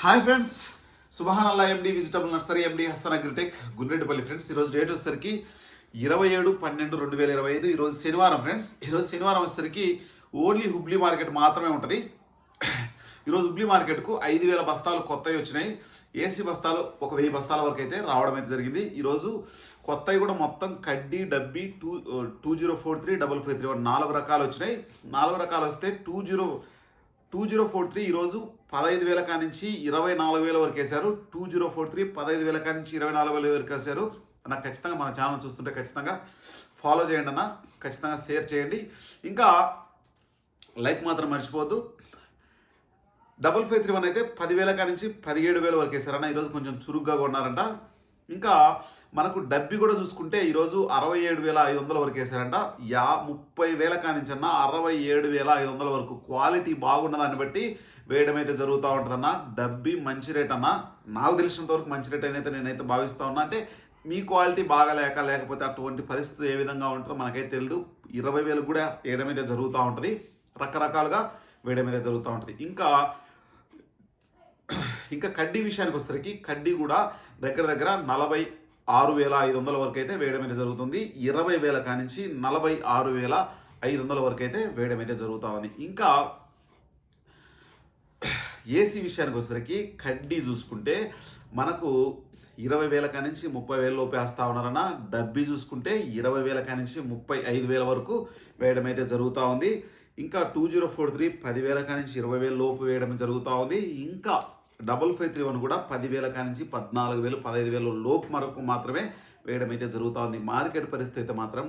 Hi friends. Subhan Allah MD vegetable nursery MD Hasan agritech Gundreddipalli friends. ఈరోజు date వచ్చేసరికి ఇరవై ఏడు పన్నెండు రెండు వేల ఇరవై ఐదు. ఈరోజు శనివారం ఫ్రెండ్స్. ఈరోజు శనివారం వచ్చేసరికి ఓన్లీ హుబ్లీ మార్కెట్ మాత్రమే ఉంటుంది. ఈరోజు హుబ్లీ మార్కెట్కు ఐదు వేల బస్తాలు కొత్తవి వచ్చినాయి. ఏసీ బస్తాలు ఒక వెయ్యి బస్తాల వరకు అయితే రావడం అయితే జరిగింది. ఈరోజు కొత్తవి కూడా మొత్తం కడ్డీ డబ్బీ two two zero four three double five three one నాలుగు రకాలు వచ్చినాయి. నాలుగు రకాలు వస్తే two zero two zero four three ఈరోజు పదహైదు వేల కానించి ఇరవై నాలుగు వేల వరకు వేశారు. టూ జీరో ఫోర్ త్రీ పదహైదు వేల కానించి ఇరవై నాలుగు వేల వరకు వేశారు. అన్న ఖచ్చితంగా మన ఛానల్ చూస్తుంటే ఖచ్చితంగా ఫాలో చేయండి అన్న ఖచ్చితంగా షేర్ చేయండి. ఇంకా లైక్ మాత్రం మర్చిపోవద్దు. డబుల్ ఫైవ్ త్రీ వన్ అయితే పదివేల కానించి పదిహేడు వేల వరకు వేశారన్న ఈరోజు కొంచెం చురుగ్గా కొన్నారంట. ఇంకా మనకు డబ్బి కూడా చూసుకుంటే ఈరోజు అరవై ఏడు వేల ఐదు వందల వరకు వేశారంట. యా ముప్పై వేల కానించి అరవై ఏడు వేల ఐదు వందల వరకు క్వాలిటీ బాగున్న దాన్ని బట్టి వేయడం అయితే జరుగుతూ ఉంటుందన్న. డబ్బి మంచి రేట్ అన్న. నాకు తెలిసినంత వరకు మంచి రేట్ అయితే నేనైతే భావిస్తా ఉన్నా. అంటే మీ క్వాలిటీ బాగాలేక లేకపోతే అటువంటి పరిస్థితి ఏ విధంగా ఉంటుందో మనకైతే తెలియదు ఇరవై వేలు కూడా వేయడం అయితే జరుగుతూ ఉంటుంది. రకరకాలుగా వేయడం అయితే జరుగుతూ ఉంటుంది. ఇంకా ఇంకా కడ్డీ విషయానికి వచ్చేసరికి కడ్డీ కూడా దగ్గర దగ్గర నలభై ఆరు వేల ఐదు వందల వరకు అయితే వేయడం అయితే జరుగుతుంది. ఇరవై వేల కానించి నలభై ఆరు వేల ఐదు వందల వరకు అయితే వేయడం అయితే జరుగుతూ ఉంది. ఇంకా ఏసీ విషయానికి వచ్చేసరికి కడ్డీ చూసుకుంటే మనకు ఇరవై వేల కానించి ముప్పై వేల లోపే వేస్తా ఉన్నారన్న డబ్బీ చూసుకుంటే ఇరవై వేల కానించి ముప్పై ఐదు వేల వరకు వేయడం అయితే జరుగుతూ ఉంది. ఇంకా టూ జీరో ఫోర్ త్రీ పదివేల కానించి ఇరవై వేల లోపు వేయడం జరుగుతూ ఉంది. ఇంకా డబల్ ఫైవ్ త్రీ వన్ కూడా పదివేల కానించి పద్నాలుగు వేలు పదహైదు వేల లోపు వరకు మాత్రమే వేయడం అయితే జరుగుతూ ఉంది. మార్కెట్ పరిస్థితి అయితే మాత్రం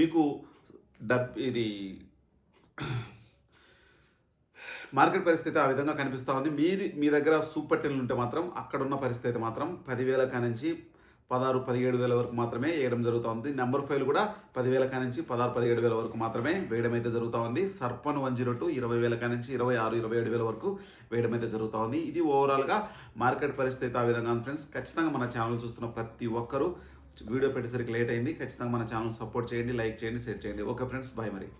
మీకు డబ్ ఇది మార్కెట్ పరిస్థితి ఆ విధంగా కనిపిస్తూ ఉంది. మీది మీ దగ్గర సూపర్ టెన్లు ఉంటే మాత్రం అక్కడ ఉన్న పరిస్థితి అయితే మాత్రం పదివేల కానించి పదహారు పదిహేడు వేల వరకు మాత్రమే వేయడం జరుగుతూ ఉంది నెంబర్ ఫైవ్ కూడా పదివేల కానించి పదహారు పదిహేడు వేల వరకు మాత్రమే వేయడం అయితే జరుగుతూ ఉంది సర్పన్ వన్ జీరో టూ ఇరవై వేల కానించి ఇరవై ఆరు ఇరవై ఏడు వేల వరకు వేయడం అయితే జరుగుతూ ఉంది ఇది ఓవరాల్గా మార్కెట్ పరిస్థితి అయితే ఆ విధంగా ఉంది ఫ్రెండ్స్. ఖచ్చితంగా మన ఛానల్ చూస్తున్న ప్రతి ఒక్కరూ వీడియో పెట్టేసరికి లేట్ అయింది. ఖచ్చితంగా మన ఛానల్ సపోర్ట్ చేయండి లైక్ చేయండి షేర్ చేయండి. ఓకే ఫ్రెండ్స్ బాయ్ మరి.